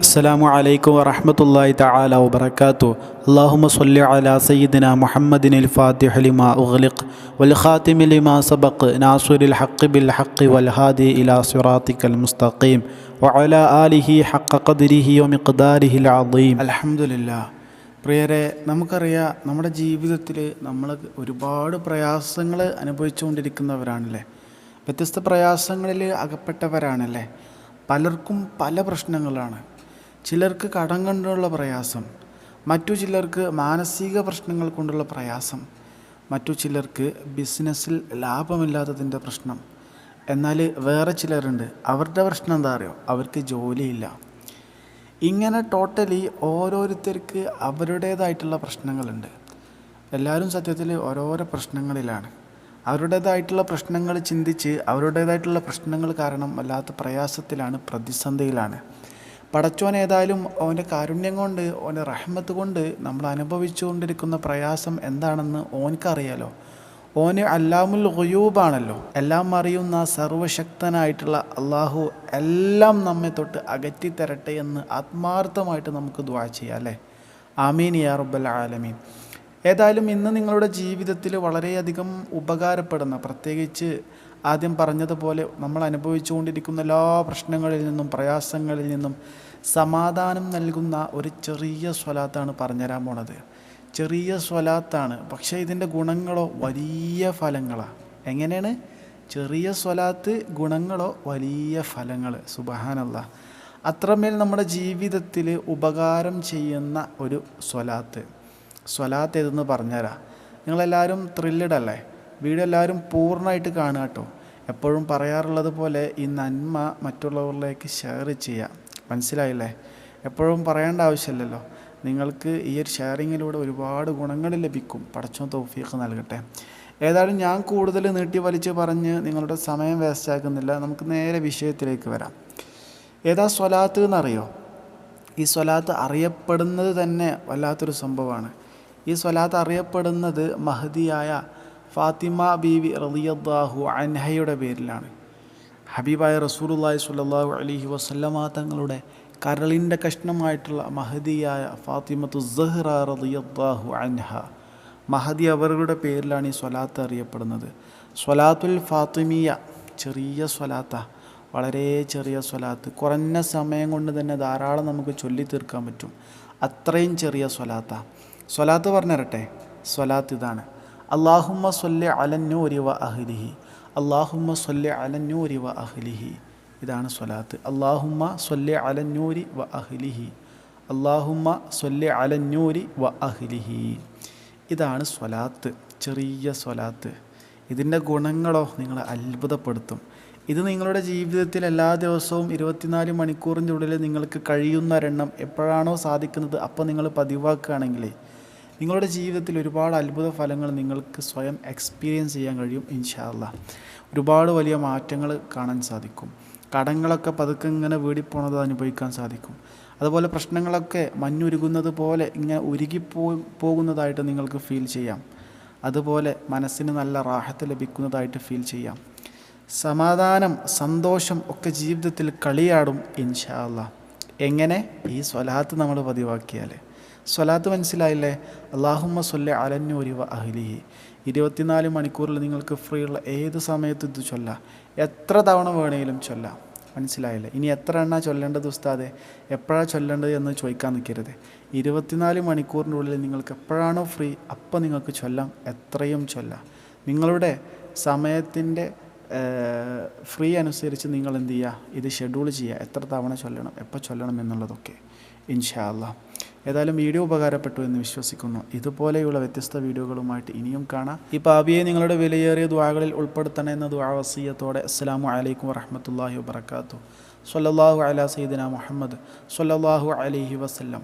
അസ്സലാമു അലൈക്കും വറഹമത്തല്ലാഹി തആല വബറകാതു അല്ലാഹുമ്മ സ്വല്ലി അലാ സയ്യിദിന മുഹമ്മദിനിൽ ഫാത്തിഹ ലിമാ ഉഗ്ലിഖ് വൽ ഖാതിമി ലിമാ സബഖ് നാസിറുൽ ഹഖ് ബിൽ ഹഖ് വൽ ഹാദി ഇലാ സിറാത്തിക്കൽ മുസ്തഖീം വഅലാ ആലിഹി ഹഖ ഖദ്രിഹി വമിഖ്ദാരിഹിൽ അളീം അൽഹംദുലില്ലാ. പ്രിയരെ നമുക്കറിയാം നമ്മുടെ ജീവിതത്തിൽ നമ്മൾ ഒരുപാട് പ്രയാസങ്ങൾ അനുഭവിച്ചുകൊണ്ടിരിക്കുന്നവരാണല്ലേ? വ്യത്യസ്ത പ്രയാസങ്ങളിൽ അകപ്പെട്ടവരാണല്ലേ? പലർക്കും പല പ്രശ്നങ്ങളാണ്. ചിലർക്ക് കടം കൊണ്ടുള്ള പ്രയാസം മറ്റു ചിലർക്ക് മാനസിക പ്രശ്നങ്ങൾ കൊണ്ടുള്ള പ്രയാസം മറ്റു ചിലർക്ക് ബിസിനസ്സിൽ ലാഭമില്ലാത്തതിന്റെ പ്രശ്നം. എന്നാൽ വേറെ ചിലരുണ്ട്. അവരുടെ പ്രശ്നം എന്താ അറിയോ? അവർക്ക് ജോലിയില്ല. ഇങ്ങനെ ടോട്ടലി ഓരോരുത്തർക്ക് അവരുടേതായിട്ടുള്ള പ്രശ്നങ്ങളുണ്ട്. എല്ലാവരും സത്യത്തിൽ ഓരോരോ പ്രശ്നങ്ങളിലാണ്. അവരുടേതായിട്ടുള്ള പ്രശ്നങ്ങൾ ചിന്തിച്ച് അവരുടേതായിട്ടുള്ള പ്രശ്നങ്ങൾ കാരണം വല്ലാത്ത പ്രയാസത്തിലാണ് പ്രതിസന്ധിയിലാണ്. പടച്ചോൻ ഏതായാലും അവന്റെ കാരുണ്യം കൊണ്ട് അവന്റെ റഹ്മത്ത് കൊണ്ട് നമ്മൾ അനുഭവിച്ചുകൊണ്ടിരിക്കുന്ന പ്രയാസം എന്താണെന്ന് ഓനിക്കറിയാലോ ഓന് അല്ലാമുൽ ഗുയൂബാണല്ലോ. എല്ലാം അറിയുന്ന സർവശക്തനായിട്ടുള്ള അള്ളാഹു എല്ലാം നമ്മെ തൊട്ട് അകറ്റി തരട്ടെ എന്ന് ആത്മാർത്ഥമായിട്ട് നമുക്ക് ദ്വാ ചെയ്യാം അല്ലേ? ആമീൻ യാ റബ്ബൽ ആലമീൻ. ഏതായാലും ഇന്ന് നിങ്ങളുടെ ജീവിതത്തിൽ വളരെയധികം ഉപകാരപ്പെടുന്ന പ്രത്യേകിച്ച് ആദ്യം പറഞ്ഞതുപോലെ നമ്മൾ അനുഭവിച്ചുകൊണ്ടിരിക്കുന്ന എല്ലാ പ്രശ്നങ്ങളിൽ നിന്നും പ്രയാസങ്ങളിൽ നിന്നും സമാധാനം നൽകുന്ന ഒരു ചെറിയ സ്വലാത്താണ് പറഞ്ഞുതരാൻ പോണത്. ചെറിയ സ്വലാത്താണ്. പക്ഷേ ഇതിന്റെ ഗുണങ്ങളോ വലിയ ഫലങ്ങളാണ് എങ്ങനെയാണ്? ചെറിയ സ്വലാത്ത് ഗുണങ്ങളോ വലിയ ഫലങ്ങൾ സുബഹാനല്ല. അത്രമേൽ നമ്മുടെ ജീവിതത്തിൽ ഉപകാരം ചെയ്യുന്ന ഒരു സ്വലാത്ത്. സ്വലാത്ത് ഏതെന്ന് പറഞ്ഞുതരാം. നിങ്ങളെല്ലാവരും ത്രില്ലഡ് അല്ലേ വീഡിയോ എല്ലാവരും പൂർണമായിട്ട് കാണുക കേട്ടോ. എപ്പോഴും പറയാറുള്ളത് പോലെ ഈ നന്മ മറ്റുള്ളവരിലേക്ക് ഷെയർ ചെയ്യുക. മനസ്സിലായില്ലേ? എപ്പോഴും പറയേണ്ട ആവശ്യമില്ലല്ലോ. നിങ്ങൾക്ക് ഈ ഒരു ഷെയറിങ്ങിലൂടെ ഒരുപാട് ഗുണങ്ങൾ ലഭിക്കും. പടച്ചോ തൗഫീഖ് നൽകട്ടെ. ഏതായാലും ഞാൻ കൂടുതൽ നീട്ടി വലിച്ച് പറഞ്ഞ് നിങ്ങളുടെ സമയം വേസ്റ്റ് ആക്കുന്നില്ല. നമുക്ക് നേരെ വിഷയത്തിലേക്ക് വരാം. ഏതാ സ്വലാത്ത് എന്നറിയോ? ഈ സ്വലാത്ത് അറിയപ്പെടുന്നത് തന്നെ വല്ലാത്തൊരു സംഭവമാണ്. ഈ സ്വലാത്ത് അറിയപ്പെടുന്നത് മഹദിയായ ഫാത്തിമ ബീവി റളിയല്ലാഹു അൻഹയുടെ പേരിലാണ്. ഹബീബായ റസൂലുള്ളാഹി സ്വല്ലല്ലാഹു അലൈഹി വസല്ലമ തങ്ങളുടെ കരളിന്റെ കഷ്ണമായിട്ടുള്ള മഹദിയായ ഫാത്തിമത്തു സഹ്റ റളിയല്ലാഹു അൻഹ. മഹദി അവരുടെ പേരിലാണ് ഈ സ്വലാത്ത് അറിയപ്പെടുന്നത്. സ്വലാത്തുൽ ഫാത്തിമിയ ചെറിയ സ്വലാത്ത. വളരെ ചെറിയ സ്വലാത്ത്. കുറഞ്ഞ സമയം കൊണ്ട് തന്നെ ധാരാളം നമുക്ക് ചൊല്ലി തീർക്കാൻ പറ്റും. അത്രയും ചെറിയ സ്വലാത്ത. സ്വലാത്ത് പറഞ്ഞിരട്ടെ? സ്വലാത്ത് ഇതാണ്. അള്ളാഹുമ്മ സൊല്ലെ അലന്നൂരി വ അഹ്ലിഹി. അള്ളാഹുമ്മ സൊല്ലെ അലന്നൂരി വ അഹ്ലിഹി. ഇതാണ് സ്വലാത്ത്. അള്ളാഹുമ്മ സൊല്ലെ അലന്നൂരി വ അഹ്ലിഹി. അള്ളാഹുമ്മ സൊല്ലെ അലന്നൂരി വ അഹ്ലിഹി. ഇതാണ് സ്വലാത്ത്. ചെറിയ സ്വലാത്ത്. ഇതിന്റെ ഗുണങ്ങളോ നിങ്ങളെ അത്ഭുതപ്പെടുത്തും. ഇത് നിങ്ങളുടെ ജീവിതത്തിൽ എല്ലാ ദിവസവും ഇരുപത്തിനാല് മണിക്കൂറിന്റെ ഉള്ളിൽ നിങ്ങൾക്ക് കഴിയുന്ന ഒരെണ്ണം എപ്പോഴാണോ സാധിക്കുന്നത് അപ്പോൾ നിങ്ങൾ പതിവാക്കുകയാണെങ്കിലേ നിങ്ങളുടെ ജീവിതത്തിൽ ഒരുപാട് അത്ഭുത ഫലങ്ങൾ നിങ്ങൾക്ക് സ്വയം എക്സ്പീരിയൻസ് ചെയ്യാൻ കഴിയും ഇൻഷാല്ല ഒരുപാട് വലിയ മാറ്റങ്ങൾ കാണാൻ സാധിക്കും. കടങ്ങളൊക്കെ പതുക്കെ ഇങ്ങനെ വീടിപ്പോണത് അനുഭവിക്കാൻ സാധിക്കും. അതുപോലെ പ്രശ്നങ്ങളൊക്കെ മഞ്ഞുരുകുന്നത് പോലെ ഇങ്ങനെ ഉരുകി പോകുന്നതായിട്ട് നിങ്ങൾക്ക് ഫീൽ ചെയ്യാം. അതുപോലെ മനസ്സിന് നല്ല റാഹത്ത് ലഭിക്കുന്നതായിട്ട് ഫീൽ ചെയ്യാം. സമാധാനം സന്തോഷം ഒക്കെ ജീവിതത്തിൽ കളിയാടും ഇൻഷാല്ല എങ്ങനെ? ഈ സ്വലാത്ത് നമ്മൾ പതിവാക്കിയാൽ സ്വലാത്ത് മനസ്സിലായില്ലേ? അള്ളാഹുമ്മ സൊല്ലെ അലന്നൂരി വ അഹ്ലിഹി. ഇരുപത്തിനാല് മണിക്കൂറിൽ നിങ്ങൾക്ക് ഫ്രീ ഉള്ള ഏത് സമയത്തും ഇത് ചൊല്ലാം. എത്ര തവണ വേണമെങ്കിലും ചൊല്ലാം. മനസ്സിലായില്ലേ? ഇനി എത്ര എണ്ണ ചൊല്ലേണ്ടത് ഉസ്താദെ? എപ്പോഴാണ് ചൊല്ലേണ്ടത് എന്ന് ചോദിക്കാൻ നിൽക്കരുത്. ഇരുപത്തിനാല് മണിക്കൂറിന്റെ ഉള്ളിൽ നിങ്ങൾക്ക് എപ്പോഴാണോ ഫ്രീ അപ്പോൾ നിങ്ങൾക്ക് ചൊല്ലാം എത്രയും ചൊല്ലാം. നിങ്ങളുടെ സമയത്തിന്റെ ഫ്രീ അനുസരിച്ച് നിങ്ങൾ എന്ത് ചെയ്യുക? ഇത് ഷെഡ്യൂൾ ചെയ്യുക. എത്ര തവണ ചൊല്ലണം? എപ്പോൾ ചൊല്ലണം എന്നുള്ളതൊക്കെ. ഇൻഷാ അല്ലാ ഏതായാലും വീഡിയോ ഉപകാരപ്പെട്ടു എന്ന് വിശ്വസിക്കുന്നു. ഇതുപോലെയുള്ള വ്യത്യസ്ത വീഡിയോകളുമായിട്ട് ഇനിയും കാണാം. ഈ പാവിയെ നിങ്ങളുടെ വിലയേറിയ ദ്വാകളിൽ ഉൾപ്പെടുത്തണം എന്ന ദ്വാവസീയത്തോടെ അസ്സാം വലൈക്കും വറഹമത്തല്ലാഹി വാബർക്കാത്തു സല്ലാഹു അല സീദന മുഹമ്മദ് സല്ലാഹു അലഹി വസ്ല്ലാം.